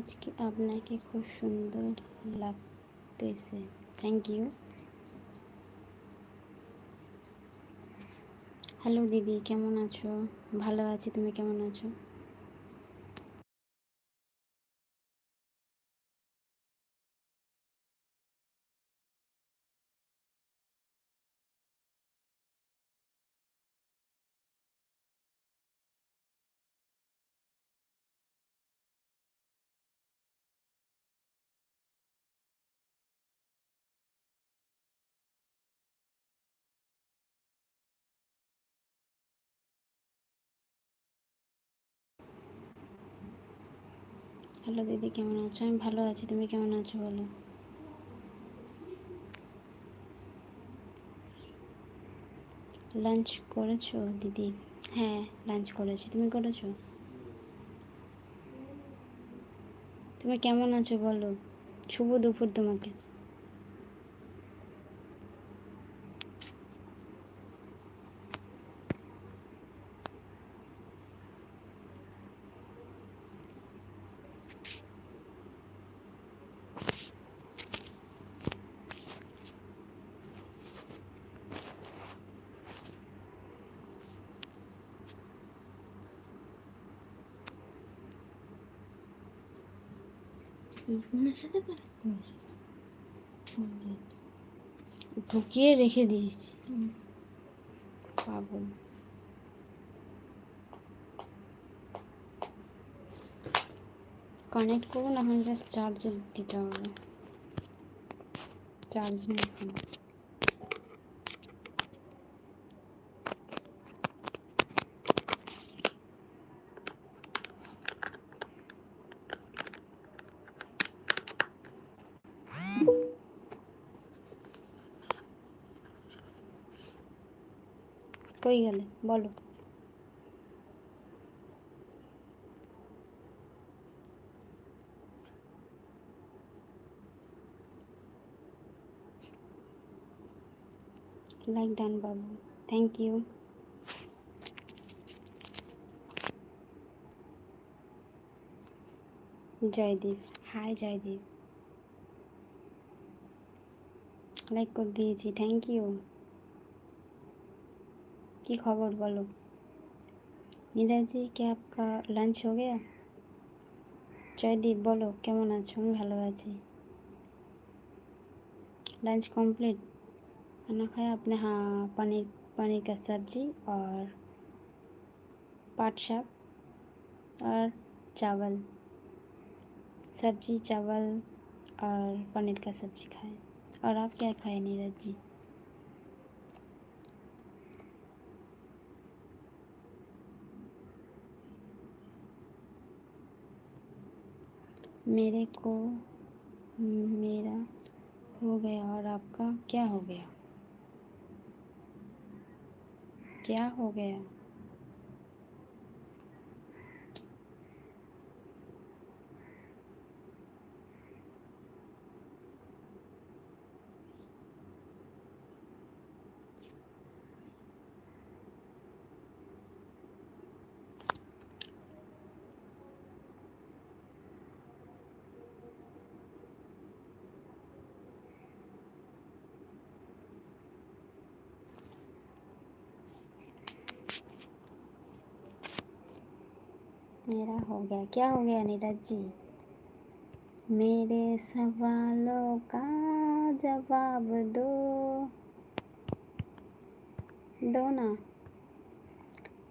আজকে আপনাকে খুব সুন্দর লাগতেছে। থ্যাংক ইউ হ্যালো দিদি, কেমন আছো? ভালো আছি, তুমি কেমন আছো? হ্যালো দিদি, কেমন আছো? আমি ভালো আছি, তুমি কেমন আছো বলো? লাঞ্চ করেছ দিদি? হ্যাঁ লাঞ্চ করেছি। তুমি করেছ? তুমি কেমন আছো বলো? শুভ দুপুর তোমাকে। ঢুকিয়ে রেখে দিয়েছি। পাগল কানেক্ট করুন এখন জাস্ট চার্জ দিতে হবে। চার্জ নেই এখন কই গেলে, বলো। Like done Babu. Thank you Joydeep. Hi Joydeep. Like করে দিয়েছি। থ্যাংক ইউ की खबर बोलो नीरज जी क्या आपका लंच हो गया জয়দীপ বলো কেমন আছো আমি ভালো আছি लंच कंप्लीट खाना खाया आपने हाँ पनीर पनीर का सब्जी और पाट शाक और चावल सब्जी चावल और पनीर का सब्जी खाए और आप क्या खाए नीरज जी मेरे को मेरा हो गया और आपका क्या हो गया? क्या हो गया? मेरा हो गया। क्या हो गया नीरज जी? मेरे सवालों का जवाब दो। दो ना?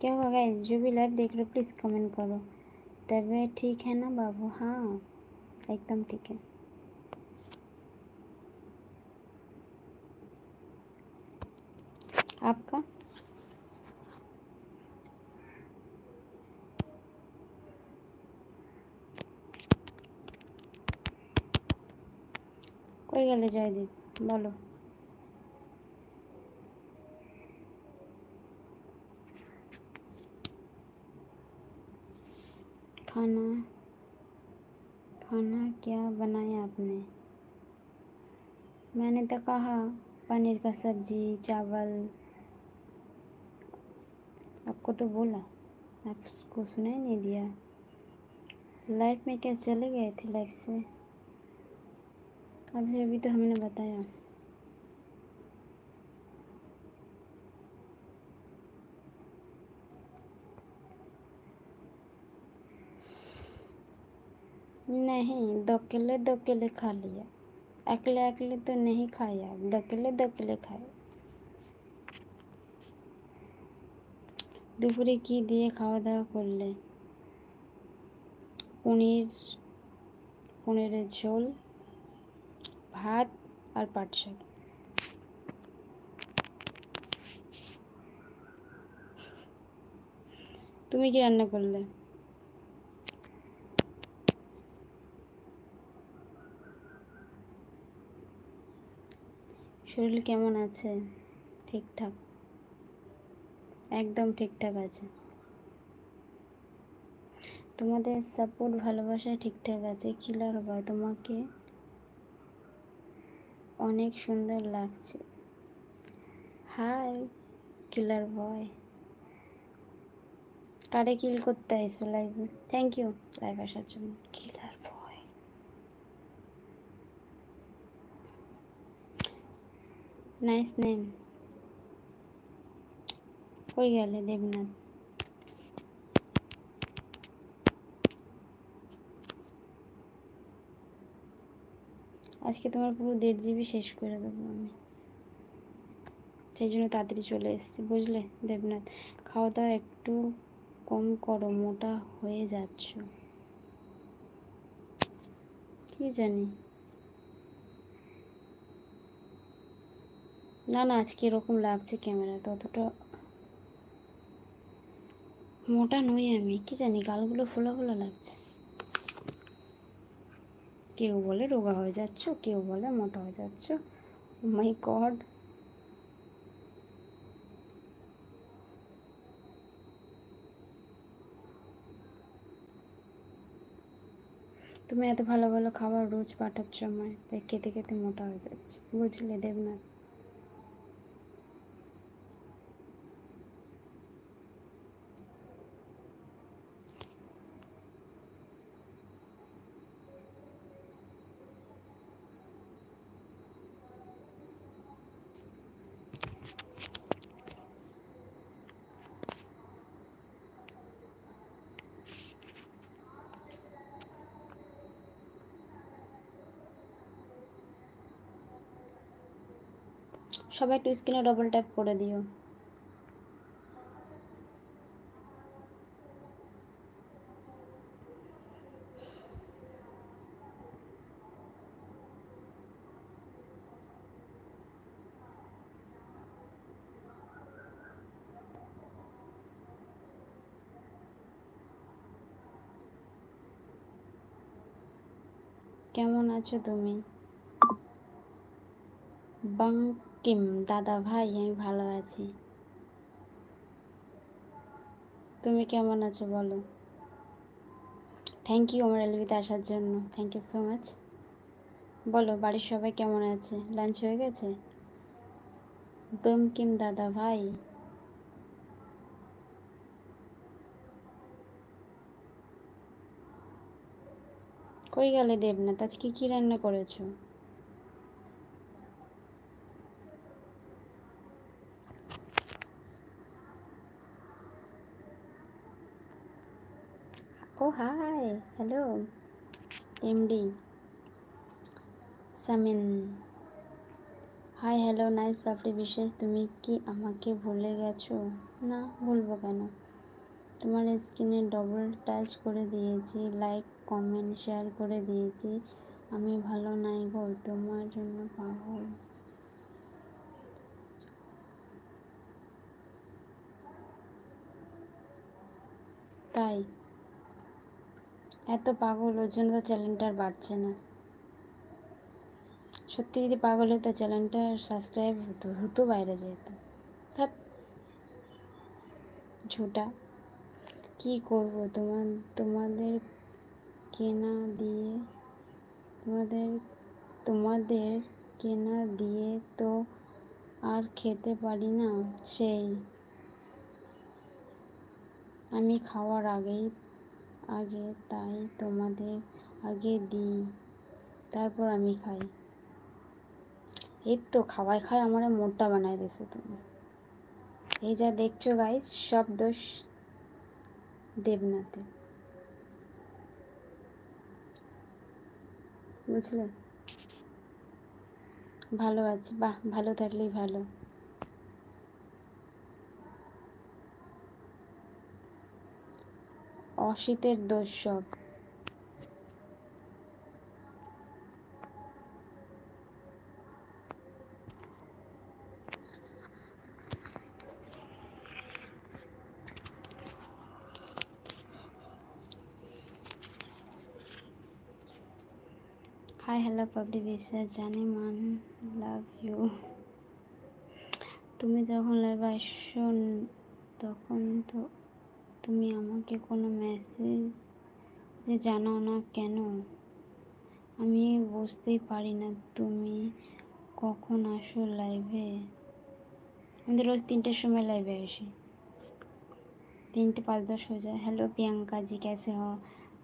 क्या हुआ गाइस जो भी लाइव देख रहे हो प्लीज़ कमेंट करो। तबीयत ठीक है ना बाबू? हाँ एकदम ठीक है। आपका? কই গেলে জয়দীপ বলো खाना खाना क्या बनाया आपने मैंने तो कहा पनीर का सब्जी चावल आपको तो बोला आपको सुनाई नहीं दिया लाइफ में क्या चले गए थे लाइफ से अभी अभी तो हमने बताया नहीं दो किले दो किले खा लिया अकेले अकेले तो नहीं खाया दो किले दो किले खाए দুপুরে কি দিয়ে খাওয়া দাওয়া করলে পনির পনিরের ঝোল ভাত আর পাট শাক। তুমি কি রান্না করলে? শরীর কেমন আছে? ঠিকঠাক? একদম ঠিকঠাক আছে। তোমাদের সাপোর্ট ভালোবাসা ঠিকঠাক আছে? কিলার বয় তোমাকে? অনেক সুন্দর লাগছে। হাই কিলার বয় কারে কিল করতে আইসো লাইভে থ্যাংক ইউ লাইভ আসার জন্য। কিলার বয় নাইস নেম কই গেলে দেবনাথ? আজকে তোমার পুরো দেড় জিবি শেষ করে দেবো আমি। সেই জন্য তাড়াতাড়ি চলে এসেছি, বুঝলে? দেবনাথ, খাওয়া দাওয়া একটু কম করো, মোটা হয়ে যাচ্ছ। কি জানি? না না, আজকে এরকম লাগছে ক্যামেরা ততটা মোটা নই আমি। কি জানি, গালগুলো ফোলা ফোলা লাগছে। কেউ বলে রোগা হয়ে যাচ্ছ, কেউ বলে মোটা হয়ে যাচ্ছ। মাই গড তুমি এত ভালো ভালো খাবার রোজ পাঠাচ্ছ আমায় তাই খেতে খেতে মোটা হয়ে যাচ্ছে। বুঝলে দেবনাথ? সবাই একটু স্ক্রিনে ডবল ট্যাপ করে দিও। কেমন আছো তুমি? বাঙ্কিম দাদা ভাই, আমি ভালো আছি। তুমি কেমন আছো বলো? থ্যাংক ইউ আমার এলবিতে আসার জন্য। থ্যাংক ইউ সো মাচ বলো, বাড়ির সবাই কেমন আছে? লাঞ্চ হয়ে গেছে? ডোম কিম, দাদা ভাই? কই গেলে দেবনাথ? আজকে কি রান্না করেছ ও hi hello MD Samin hi hello nice Papri বিশেষ তুমি কি আমাকে ভুলে গেছো? না, ভুলবো কেন? তোমার স্ক্রিনে ডবল টাচ করে দিয়েছি লাইক কমেন্ট শেয়ার করে দিয়েছি। আমি ভালো নাই গো, তোমার জন্য পাগল। তাই। এত পাগল, ওর জন্য তো চ্যানেলটা আর বাড়ছে না। সত্যি যদি পাগল হতো চ্যানেলটা সাবস্ক্রাইব হতো হতো বাইরে যেত ঝুটা। কি করব, তোমার, তোমাদের কেনা দিয়ে, তোমাদের তোমাদের কেনা দিয়ে তো আর খেতে পারি না, সেই। আমি খাওয়ার আগেই আগে, তাই তোমাদের আগে দিই। তারপর আমি খাই। এই তো খাওয়াই খাই আমার মোটা বানাই দিছো তুমি। এই যা দেখছ গাইস সব দোষ দেবনাথের। বুঝলে? ভালো আছে, বাহ, ভালো থাকলেই ভালো। অসিতের দোষ সব হাই হ্যালো পাবলি বিশ্বাস জানি মান লাভ ইউ তুমি যখন লাইভ আসো, তখন তো তুমি আমাকে কোনো মেসেজ যে জানাও না কেন আমি বুঝতেই পারি না তুমি কখন আসো লাইভে আমি রোজ তিনটের সময় লাইভে আসি তিনটে पाँच दस हो जाए हेलो प्रियंका जी कैसे हो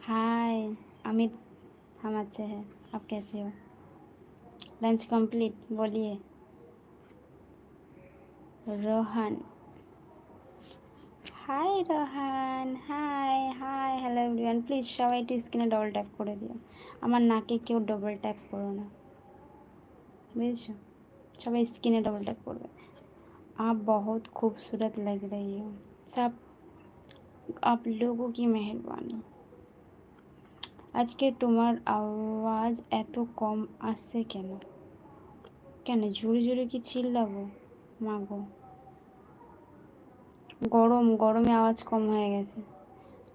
हाय अमित हम अच्छे हैं आप कैसे हो लंच कंप्लीट बोलिए Rohan hi Rohan hi hi hello everyone please সবাই একটু স্ক্রিনে ডবল ট্যাপ করে দিও আমার নাকে কেউ ডবল ট্যাপ করো না বুঝেছো সবাই স্ক্রিনে डबल टैप করবে आप बहुत खूबसूरत लग रही हो सब आप लोगों की मेहरबानी আজকে তোমার আওয়াজ এত কম আসছে কেন কেন জোরে জোরে কি চিল্লাবো মাগো গরম গরমে আওয়াজ কম হয়ে গেছে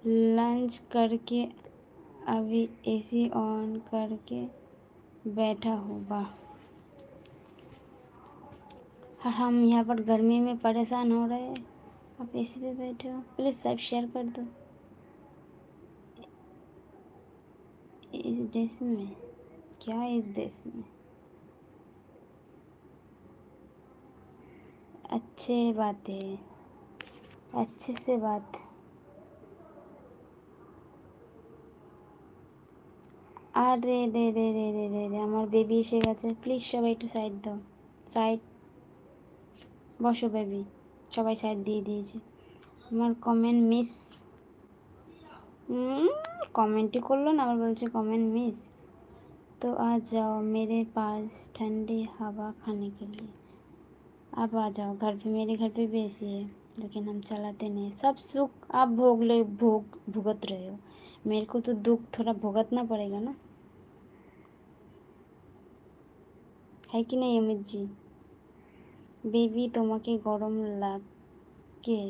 लंच करके अभी एसी ऑन करके बैठा हूँ वाह और हम यहाँ पर गर्मी में परेशान हो रहे हैं आप एसी पे बैठे हो प्लीज़ लाइव शेयर कर दो इस देश में क्या इस देश में अच्छे बातें अच्छे से बात আরে রে রে রে রে রে রে আমার বেবি এসে গেছে প্লিজ সবাই একটু সাইড দাও সাইড বসো বেবি সবাই সাইড দিয়ে দিয়েছে আমার কমেন্ট মিস कमेंट করলো না আবার বলছে कमेंट मिस तो आ जाओ मेरे पास ठंडी हवा खाने के लिए अब आ जाओ घर पे मेरे घर पे भी ऐसी है लेकिन हम चलाते नहीं सब सुख आप भोग ले भोग भुगत रहे हो मेरे को तो दुख थोड़ा भुगतना पड़ेगा ना है कि नहीं अमित जी বেবি তোমাকে গরম লাগে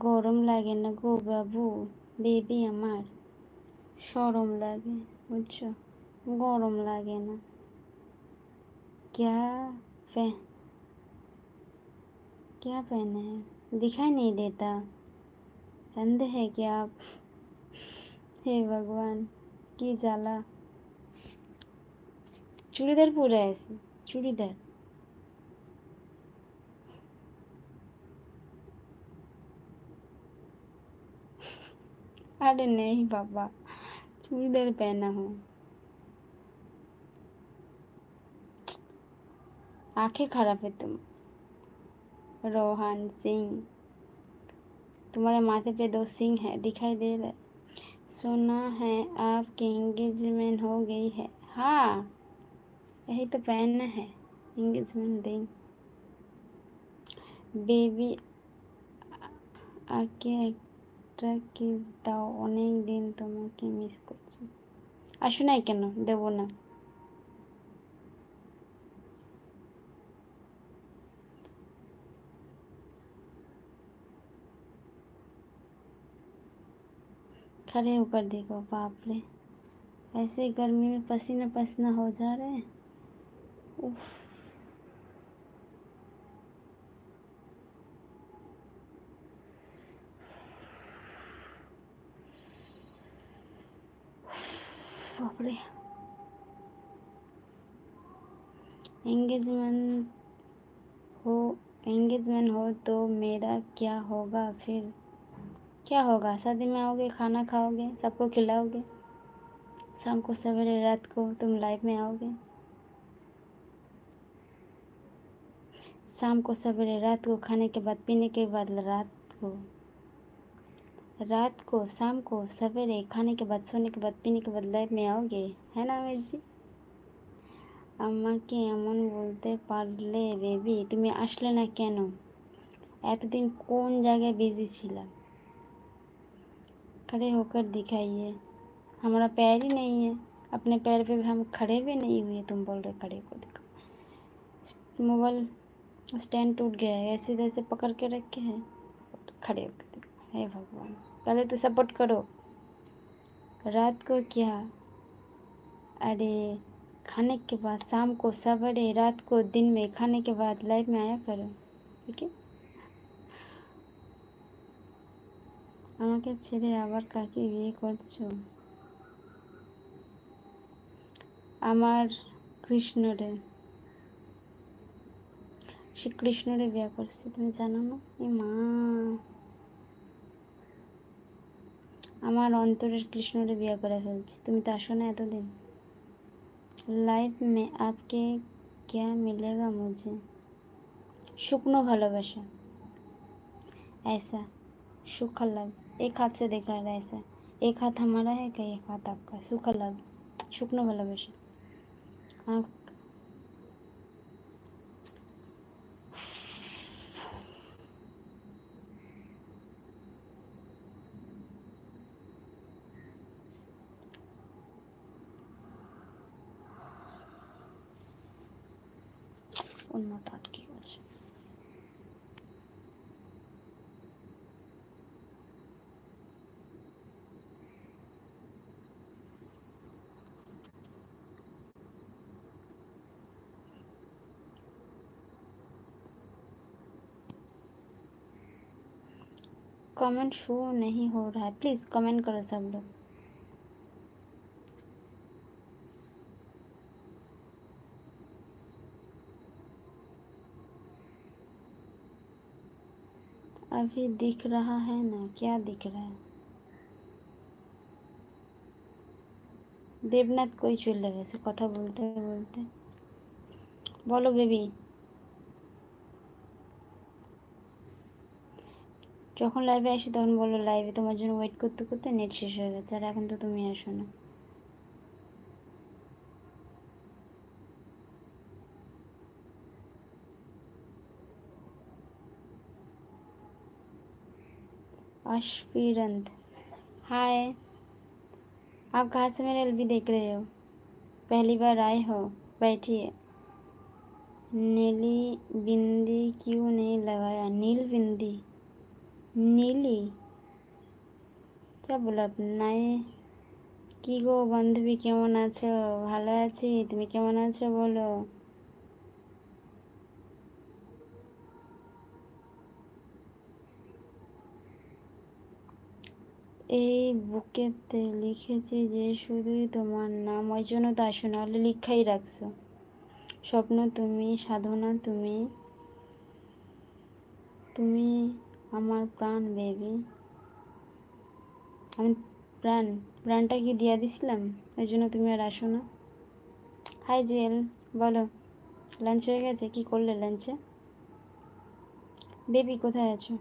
গরম লাগে না গো বাবু বেবি আমার সরম লাগে বুঝছো গরম লাগে না क्या पे क्या पहने हैं? दिखाई नहीं देता। अंध है क्या आप? हे भगवान, की जाला। चूड़ीदार पूरा है ऐसे, चूड़ीदार। अरे नहीं बाबा, चूड़ीदार पहना हूँ। आँखें खराब है तुम। रोहन सिंह तुम्हारे माथे पे दो सिंह है दिखाई दे रहा है सुना है आपकी एंगेजमेंट हो गई है हाँ यही तो पहनना है एंगेजमेंट रिंग बेबी आके একটা কিস দাও অনেক দিন তোমাকে মিস করছি আসো নাই কেন দেব না खड़े होकर देखो, बाप रे। ऐसे गर्मी में पसीना पसीना हो जा रहे हैं। एंगेजमेंट हो एंगेजमेंट हो तो मेरा क्या होगा? फिर क्या होगा शादी में आओगे खाना खाओगे सबको खिलाओगे शाम को सवेरे रात को तुम लाइफ में आओगे शाम को सवेरे रात को खाने के बाद पीने के बाद रात को रात को शाम को सवेरे खाने के बाद सोने के बाद पीने के बाद लाइफ में आओगे है ना अमित जी আমাকে এমন বলতে পারলে বেবি তুমি আসলে না কেন এতদিন কোন জায়গায় बिजी ছিলাম खड़े होकर दिखाइए। हमारा पैर ही नहीं है। अपने पैर पे भी हम खड़े भी नहीं हुए, तुम बोल रहे खड़े को दिखाओ मोबाइल स्टैंड टूट गया है, ऐसे जैसे पकड़ के रखे हैं। खड़े होकर हे भगवान, पहले तो सपोर्ट करो। रात को क्या? अरे, खाने के बाद शाम को सवेरे, रात को दिन में, खाने के बाद लाइफ में आया करो। ठीक है? আমাকে ছেড়ে আবার কাকে বিয়ে করছো আমার কৃষ্ণরে সে কৃষ্ণরে বিয়ে করছে তুমি জানো না এ মা আমার অন্তরের কৃষ্ণরে বিয়ে করে ফেলছি তুমি তো আসো না এতদিন লাইফ মে আপকে क्या मिलेगा मुझे শুকনো ভালোবাসা ऐसा सूखा लव एक हाथ से देखा रहे है ऐसा। एक हाथ हमारा है क्या? एक हाथ आपका सूखा लग शुकनो वाला वैसे। हाँ। कमेंट शो नहीं हो रहा है। प्लीज़ कमेंट करो सब लोग। अभी दिख रहा है ना? क्या दिख रहा है? देवनाथ कोई चले वैसे कथा बोलते बोलते बोलो बेबी। যখন লাইভে আসি তখন বলো লাইভে তোমার জন্য ওয়েট করতে করতে নেট শেষ হয়ে গেছে আর এখন তো তুমি আসো না अश्विरंत हाय आप कहाँ से मेरे एलबी देख रहे हो पहली बार आए हो बैठिए नीली बिंदी क्यों नहीं लगाया नील बिंदी নীলি কে বলো নাই কি গো বান্ধবী কেমন আছো? ভালো আছি? তুমি কেমন আছো বলো। এই বুকেতে লিখেছি যে শুধুই তোমার নাম, ওই জন্য তো আসো, নাহলে লিখাই রাখছো। স্বপ্ন তুমি, সাধনা তুমি তুমি আমার প্রাণ বেবি আমি প্রাণ প্রাণটা কি দিয়া দিছিলাম ওই জন্য তুমি আর আসো না হাই জেল বলো লাঞ্চ হয়ে গেছে কি করলে লাঞ্চে বেবি কোথায় আছো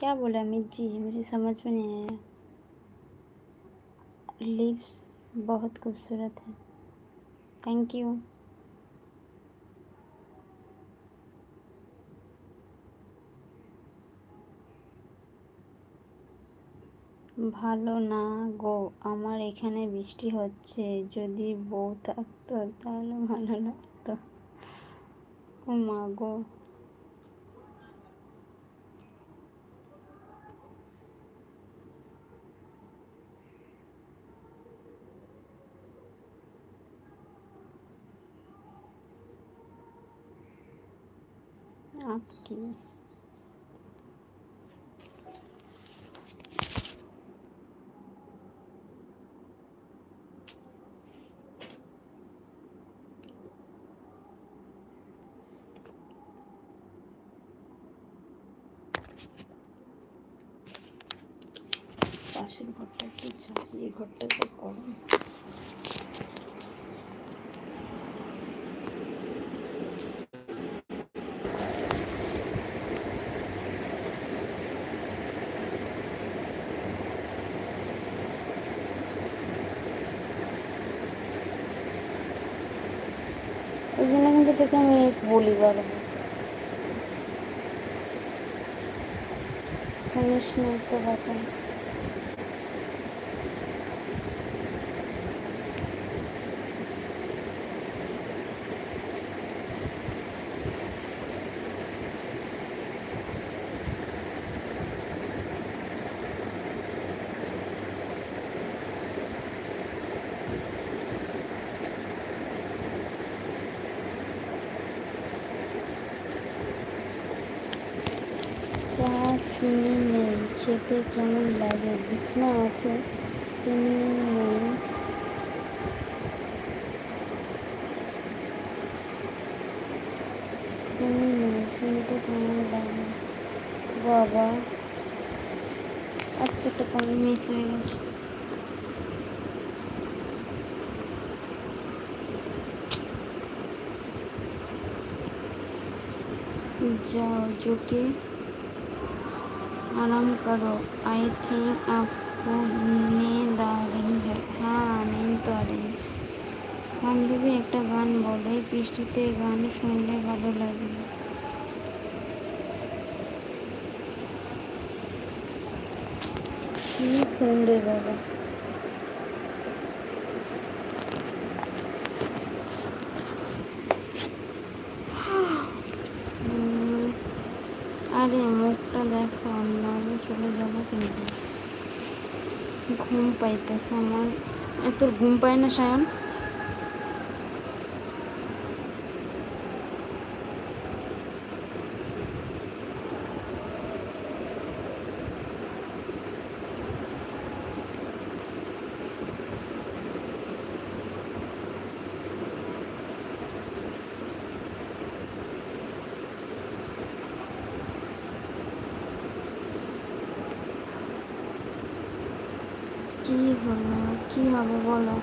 क्या बोला अमित जी मुझे समझ में नहीं आया लिप्स बहुत खूबसूरत है Thank you. ভালো না গো, আমার এখানে বৃষ্টি হচ্ছে। যদি বউ থাকতো তাহলে ভালো লাগতো। মা গো। কি? পাশের ঘরটা কি চাই এই ঘরটা তো কম তোকে আমি বলি বারবার শুনিস না তো কথা তুমি নেই খেতে কেমন লাগে? বিছনা আছে। তুমি নেই। তুমি নেই। শুনতে কেমন লাগে? বাবা। আচ্ছা একটা পানি মিস হয়ে গেছে। যা যোগে आराम करो आई थिंक आपको नींद आ रही है हाँ नींद तो आ रही है বান্ধবী একটা গান বলো এই বৃষ্টিতে গান শুনলে ভালো লাগে কি ফোন রে বাবা মুখটা দেখো নাহলে চলে যাব কিন্তু ঘুম পাইতেছে আমার। এত ঘুম পায় না সায়ন কি হলো কি হবে বলো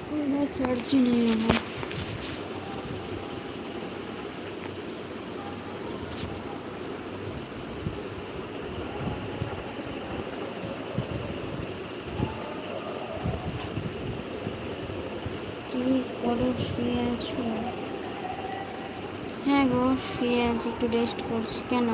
ফোনের চার্জ নেই আমার কি করো শুয়ে আছো? হ্যাঁ গো শুয়ে আছি একটু রেস্ট করছি। কেন?